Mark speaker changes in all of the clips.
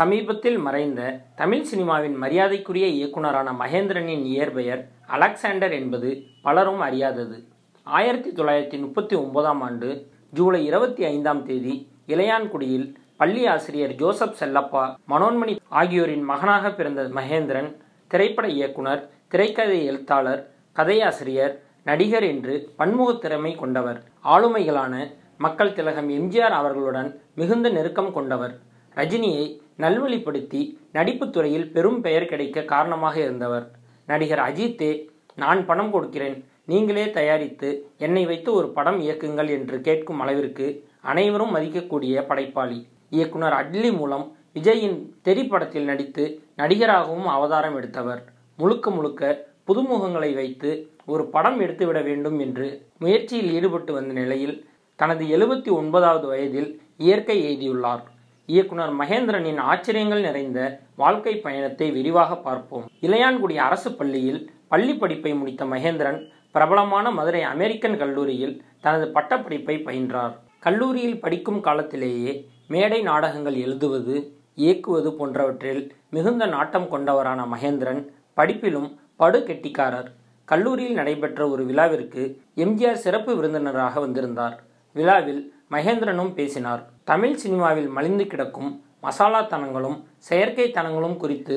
Speaker 1: சமீபத்தில் மறைந்த தமிழ் சினிமாவின் மரியாதைக்குரிய இயக்குனரான மகேந்திரனின் இயற்பெயர் அலெக்சாண்டர் என்பது பலரும் அறியாதது. ஆயிரத்தி தொள்ளாயிரத்தி முப்பத்தி ஒன்பதாம் ஆண்டு ஜூலை இருபத்தி ஐந்தாம் தேதி இளையான்குடியில் பள்ளி ஆசிரியர் ஜோசப் செல்லப்பா மனோன்மணி ஆகியோரின் மகனாக பிறந்த மகேந்திரன் திரைப்பட இயக்குனர் திரைக்கதை எழுத்தாளர் கதையாசிரியர் நடிகர் என்று பன்முகத் திறமை கொண்டவர். ஆளுமைகளான மக்கள் திலகம் எம்ஜிஆர் அவர்களுடன் மிகுந்த நெருக்கம் கொண்டவர். ரஜினியை நல்வழிப்படுத்தி நடிப்புத் துறையில் பெரும் பெயர் கிடைக்க காரணமாக இருந்தவர். நடிகர் அஜித்தே நான் பணம் கொடுக்கிறேன். நீங்களே தயாரித்து என்னை வைத்து ஒரு படம் இயக்குங்கள் என்று கேட்கும் அளவிற்கு அனைவரும் மதிக்கக்கூடிய படைப்பாளி. இயக்குனர் அட்லி மூலம் விஜயின் தெரி படத்தில் நடித்து நடிகராகவும் அவதாரம் எடுத்தவர். முழுக்க முழுக்க புதுமுகங்களை வைத்து ஒரு படம் எடுத்துவிட வேண்டும் என்று முயற்சியில் ஈடுபட்டு வந்த நிலையில் தனது எழுபத்தி ஒன்பதாவது வயதில் இயற்கை எய்தியுள்ளார். இயக்குனர் மகேந்திரனின் ஆச்சரியங்கள் நிறைந்த வாழ்க்கை பயணத்தை விரிவாக பார்ப்போம். இளையான்குடி அரசு பள்ளியில் பள்ளி படிப்பை முடித்த மகேந்திரன் பிரபலமான மதுரை அமெரிக்கன் கல்லூரியில் தனது பட்டப்படிப்பை பயின்றார். கல்லூரியில் படிக்கும் காலத்திலேயே மேடை நாடகங்கள் எழுதுவது இயக்குவது போன்றவற்றில் மிகுந்த நாட்டம் கொண்டவரான மகேந்திரன் படிப்பிலும் படு கெட்டிக்காரர். கல்லூரியில் நடைபெற்ற ஒரு விழாவிற்கு எம்ஜிஆர் சிறப்பு விருந்தினராக வந்திருந்தார். விழாவில் மகேந்திரனும் பேசினார். தமிழ் சினிமாவில் மலிந்து கிடக்கும் மசாலாத்தனங்களும் செயற்கைத்தனங்களும் குறித்து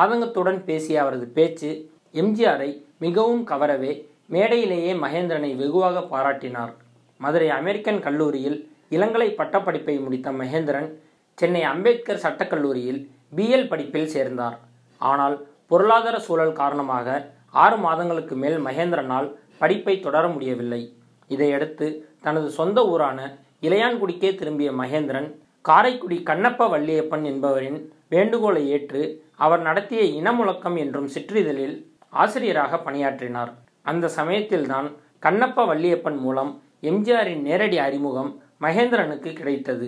Speaker 1: ஆதங்கத்துடன் பேசிய அவரது பேச்சு எம்ஜிஆரை மிகவும் கவரவே மேடையிலேயே மகேந்திரனை வெகுவாக பாராட்டினார். மதுரை அமெரிக்கன் கல்லூரியில் இளங்கலை பட்டப்படிப்பை முடித்த மகேந்திரன் சென்னை அம்பேத்கர் சட்டக்கல்லூரியில் பிஎல் படிப்பில் சேர்ந்தார். ஆனால் பொருளாதார சூழல் காரணமாக ஆறு மாதங்களுக்கு மேல் மகேந்திரனால் படிப்பை தொடர முடியவில்லை. இதையடுத்து தனது சொந்த ஊரான இளையான்குடிக்கே திரும்பிய மகேந்திரன் காரைக்குடி கண்ணப்ப வள்ளியப்பன் என்பவரின் வேண்டுகோளை ஏற்று அவர் நடத்திய இனமுழக்கம் என்றும் சிற்றிதழில் ஆசிரியராக பணியாற்றினார். அந்த சமயத்தில்தான் கண்ணப்ப வள்ளியப்பன் மூலம் எம்ஜிஆரின் நேரடி அறிமுகம் மகேந்திரனுக்கு கிடைத்தது.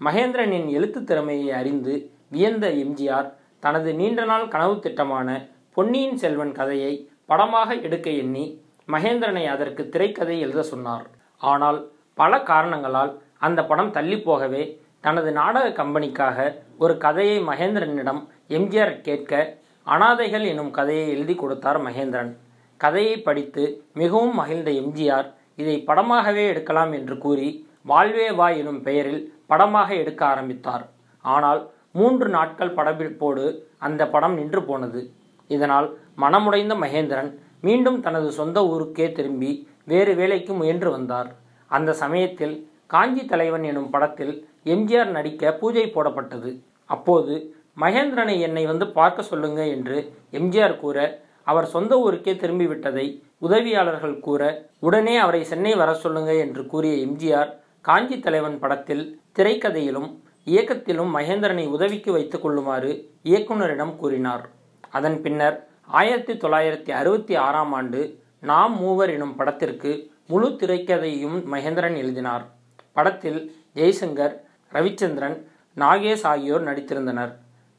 Speaker 1: மகேந்திரனின் எழுத்து திறமையை அறிந்து வியந்த எம்ஜிஆர் தனது நீண்ட நாள் கனவு திட்டமான பொன்னியின் செல்வன் கதையை படமாக எடுக்க எண்ணி மகேந்திரனை அதற்கு திரைக்கதை எழுத சொன்னார். ஆனால் பல காரணங்களால் அந்த படம் தள்ளி போகவே தனது நாடக கம்பெனிக்காக ஒரு கதையை மகேந்திரனிடம் எம்ஜிஆர் கேட்க அனாதைகள் எனும் கதையை எழுதி கொடுத்தார் மகேந்திரன். கதையை படித்து மிகவும் மகிழ்ந்த எம்ஜிஆர் இதை படமாகவே எடுக்கலாம் என்று கூறி வாழ்வே வா எனும் பெயரில் படமாக எடுக்க ஆரம்பித்தார். ஆனால் மூன்று நாட்கள் படப்பிடிப்போடு அந்த படம் நின்று போனது. இதனால் மனமுடைந்த மகேந்திரன் மீண்டும் தனது சொந்த ஊருக்கே திரும்பி வேறு வேலைக்கு முயன்று வந்தார். அந்த சமயத்தில் காஞ்சி தலைவன் எனும் படத்தில் எம்ஜிஆர் நடிக்க பூஜை போடப்பட்டது. அப்போது மகேந்திரனை என்னை வந்து பார்க்க சொல்லுங்க என்று எம்ஜிஆர் கூற அவர் சொந்த ஊருக்கே திரும்பிவிட்டதை உதவியாளர்கள் கூற உடனே அவரை சென்னை வர சொல்லுங்க என்று கூறிய எம்ஜிஆர் காஞ்சி தலைவன் படத்தில் திரைக்கதையிலும் இயக்கத்திலும் மகேந்திரனை உதவிக்கு வைத்துக் கொள்ளுமாறு இயக்குனரிடம் கூறினார். அதன் பின்னர் ஆயிரத்தி தொள்ளாயிரத்தி அறுபத்தி ஆறாம் ஆண்டு நாம் மூவர் எனும் படத்திற்கு முழு திரைக்கதையும் மகேந்திரன் எழுதினார். படத்தில் ஜெய்சங்கர் ரவிச்சந்திரன் நாகேஷ் ஆகியோர் நடித்திருந்தனர்.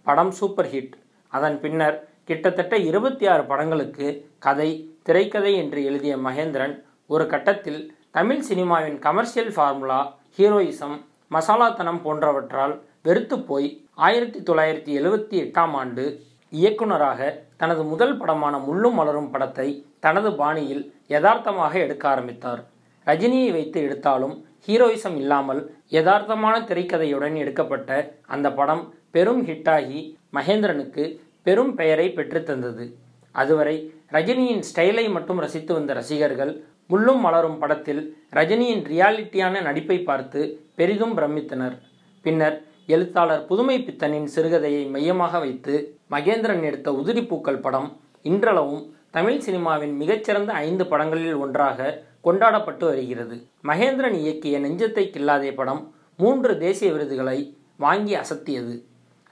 Speaker 1: படம் சூப்பர் ஹிட். அதன் பின்னர் கிட்டத்தட்ட இருபத்தி ஆறு படங்களுக்கு கதை திரைக்கதை என்று எழுதிய மகேந்திரன் ஒரு கட்டத்தில் தமிழ் சினிமாவின் கமர்ஷியல் ஃபார்முலா ஹீரோயிசம் மசாலாத்தனம் போன்றவற்றால் வெறுத்து போய் ஆயிரத்தி தொள்ளாயிரத்தி எழுவத்தி எட்டாம் ஆண்டு இயக்குனராக தனது முதல் படமான முள்ளும் மலரும் படத்தை தனது பாணியில் யதார்த்தமாக எடுக்க ஆரம்பித்தார். ரஜினியை வைத்து எடுத்தாலும் ஹீரோயிசம் இல்லாமல் யதார்த்தமான திரைக்கதையுடன் எடுக்கப்பட்ட அந்த படம் பெரும் ஹிட்டாகி மகேந்திரனுக்கு பெரும் பெயரை பெற்றுத்தந்தது அதுவரை ரஜினியின் ஸ்டைலை மட்டும் ரசித்து வந்த ரசிகர்கள் முள்ளும் மலரும் படத்தில் ரஜினியின் ரியாலிட்டியான நடிப்பை பார்த்து பெரிதும் பிரமித்தனர். பின்னர் எழுத்தாளர் புதுமை பித்தனின் சிறுகதையை மையமாக வைத்து மகேந்திரன் எடுத்த உதிரி பூக்கள் படம் இன்றளவும் தமிழ் சினிமாவின் மிகச்சிறந்த ஐந்து படங்களில் ஒன்றாக கொண்டாடப்பட்டு வருகிறது. மகேந்திரன் இயக்கிய நெஞ்சத்தை கில்லாதே படம் மூன்று தேசிய விருதுகளை வாங்கி அசத்தியது.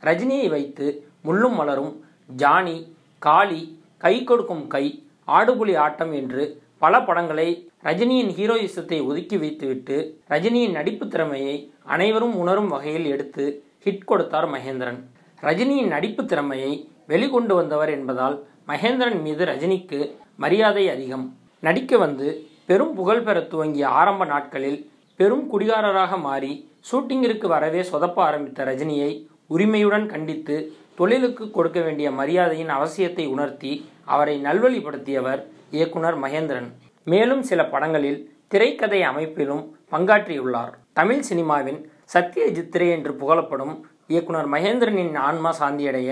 Speaker 1: ரஜினியை வைத்து முள்ளும் மலரும் ஜானி காளி கை கொடுக்கும் கை ஆடுபுலி ஆட்டம் என்று பல படங்களை ரஜினியின் ஹீரோயிசத்தை ஒதுக்கி வைத்துவிட்டு ரஜினியின் நடிப்பு திறமையை அனைவரும் உணரும் வகையில் எடுத்து ஹிட் கொடுத்தார் மகேந்திரன். ரஜினியின் நடிப்பு திறமையை வெளிக்கொண்டு வந்தவர் என்பதால் மகேந்திரன் மீது ரஜினிக்கு மரியாதை அதிகம். நடிக்க வந்து பெரும் புகழ் பெற துவங்கிய ஆரம்ப நாட்களில் பெரும் குடிகாரராக மாறி ஷூட்டிங்கிற்கு வரவே சொதப்ப ஆரம்பித்த ரஜினியை உரிமையுடன் கண்டித்து தொழிலுக்கு கொடுக்க வேண்டிய மரியாதையின் அவசியத்தை உணர்த்தி அவரை நல்வழிப்படுத்தியவர் இயக்குனர் மகேந்திரன். மேலும் சில படங்களில் திரைக்கதை அமைப்பிலும் பங்காற்றியுள்ளார். தமிழ் சினிமாவின் சத்யஜித்ரே என்று புகழப்படும் இயக்குனர் மகேந்திரனின் ஆன்மா சாந்தியடைய